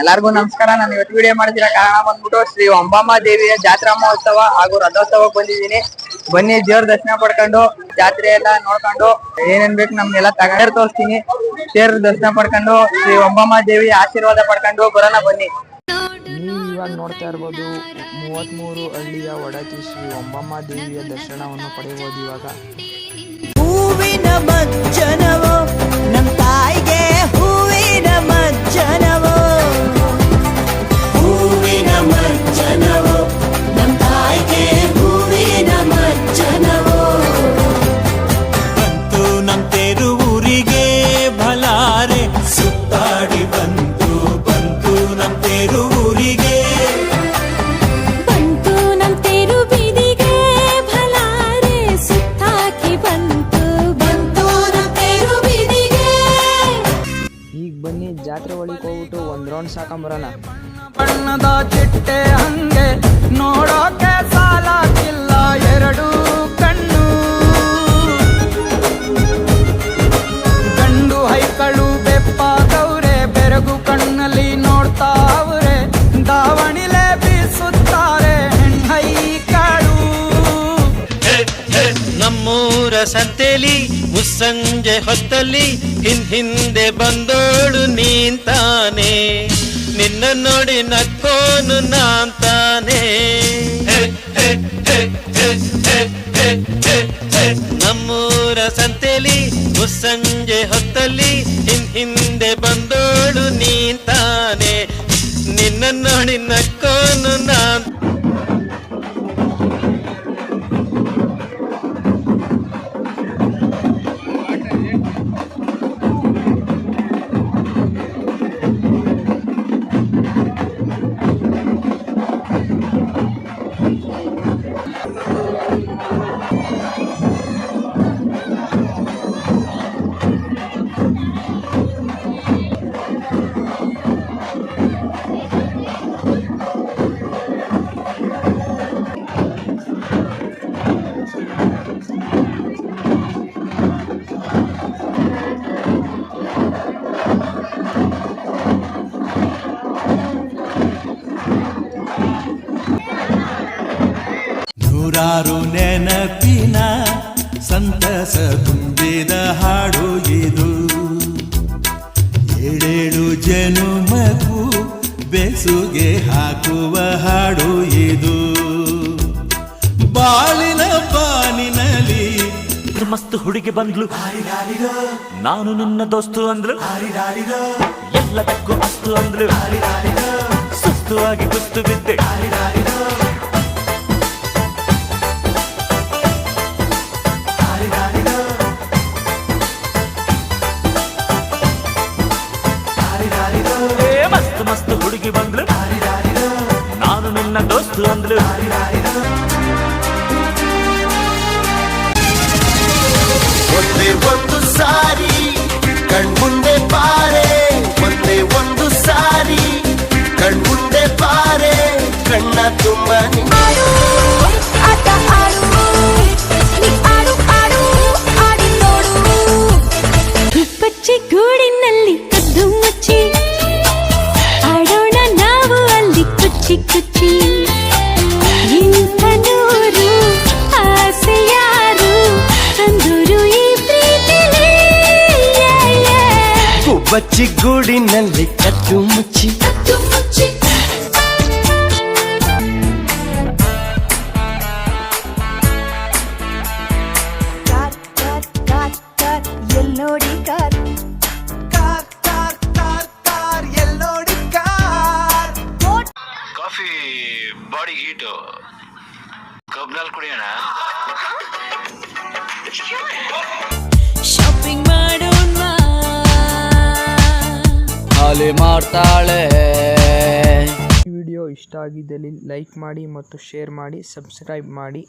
ಎಲ್ಲಾರ್ಗು ನಮಸ್ಕಾರ. ನಾನು ಇವತ್ತು ವಿಡಿಯೋ ಮಾಡ್ತಿರೋ ಕಾರಣ ಬಂದ್ಬಿಟ್ಟು ಶ್ರೀ ಅಂಬಾಮ ದೇವಿಯ ಜಾತ್ರಾ ಮಹೋತ್ಸವ ಹಾಗೂ ರಥೋತ್ಸವಕ್ಕೆ ಬಂದಿದ್ದೀನಿ. ಬನ್ನಿ ದೇವ್ರ ದರ್ಶನ ಪಡ್ಕೊಂಡು ಜಾತ್ರೆ ಎಲ್ಲ ನೋಡ್ಕೊಂಡು ಏನೇನ್ ಬೇಕು ನಮ್ಗೆಲ್ಲ ತಗೊಂಡ್ ತೋರಿಸ್ತೀನಿ. ದೇವ್ರ ದರ್ಶನ ಪಡ್ಕೊಂಡು ಶ್ರೀ ಅಂಬಾಮ ದೇವಿ ಆಶೀರ್ವಾದ ಪಡ್ಕೊಂಡು ಬರೋಣ ಬನ್ನಿ. ನೀವು ಇವಾಗ ನೋಡ್ತಾ ಇರ್ಬೋದು ಮೂವತ್ಮೂರು ಹಳ್ಳಿಯ ಒಡತಿ ಶ್ರೀ ಅಂಬಾಮ ದೇವಿಯ ದರ್ಶನವನ್ನು ಪಡೆಯಬಹುದು ಇವಾಗ. ರೌಂಡ್ ಸಾಕೊಂಬರೋಣ ಬಣ್ಣದ ಚಿಟ್ಟೆ ಹಂಗೆ ನೋಡೋಕೆ ಸಾಲಾಗಿಲ್ಲ ಎರಡು ಸಂತೆಲಿ, ಮುಸ್ಸಂಜೆ ಹೊತ್ತಲ್ಲಿ ಹಿಂದ್ ಹಿಂದೆ ಬಂದೋಳು ನೀಂತಾನೆ. ನಿನ್ನ ನೋಡಿ ನಕ್ಕೋನು ನಾಂತಾನೆ. ನಮ್ಮೂರ ಸಂತೆಲಿ, ಮುಸ್ಸಂಜೆ ಹೊತ್ತಲ್ಲಿ ಹಿಂದ್ ಹಿಂದೆ ಬಂದೋಳು ನೀಂತಾನೆ. ನಿನ್ನ ನೋಡಿ ನಕ್ಕೋನು ನೂರಾರು ನೆನಪಿನ ಸಂತಸ ತುಂಬಿದ ಹಾಡು ಇದು. ಏಳೇಳು ಜನುಮಗೂ ಬೆಸುಗೆ ಹಾಕುವ ಹಾಡು ಇದು. ಬಾಳಿನ ಬಾನಿನಲ್ಲಿ ಮಸ್ತ್ ಹುಡುಗಿ ಬಂದ್ಲು. ನಾನು ನಿನ್ನ ದೋಸ್ತು ಅಂದ್ಲು. ಎಲ್ಲದಕ್ಕೂ ಅಸ್ತು ಅಂದ್ಲು. ಸುಸ್ತುವಾಗಿ ಕುಸ್ತು ಬಿದ್ದೆ. ನಾನು ನಿನ್ನ ದೋಸ್ತು ಅಂದ್ಲು ಒಂದೇ ಒಂದು ಸಾರಿ ಕಣ್ಮುಂದೆ ಬಾರೆ ಒಂದೇ ಒಂದು ಸಾರಿ ಕಣ್ಮುಂದೆ ಬಾರೆ ಕಣ್ಣ ತುಂಬ ಬಚ್ಚಿ ಗೂಡಿನಲ್ಲಿ ಕದ್ದು ಮುಚ್ಚಿ ಕದ್ದು ಮುಚ್ಚಿ car car car car L ನೋಡಿ car car car car car L ನೋಡಿ ಕಾರ್ ಕಾಫಿ ಬಾಡಿ ಹೀಟು ಕಬ್ನಲ್ಲಿ ಕುಡಿಯೋಣ ಶಾಪಿಂಗ್ ಮಾಡೋಣ ಖಾಲಿ ಮಾಡ್ತಾಳೆ. ಈ ವಿಡಿಯೋ ಇಷ್ಟ ಆಗಿದ್ದಲ್ಲಿ ಲೈಕ್ ಮಾಡಿ ಮತ್ತು ಶೇರ್ ಮಾಡಿ ಸಬ್ಸ್ಕ್ರೈಬ್ ಮಾಡಿ.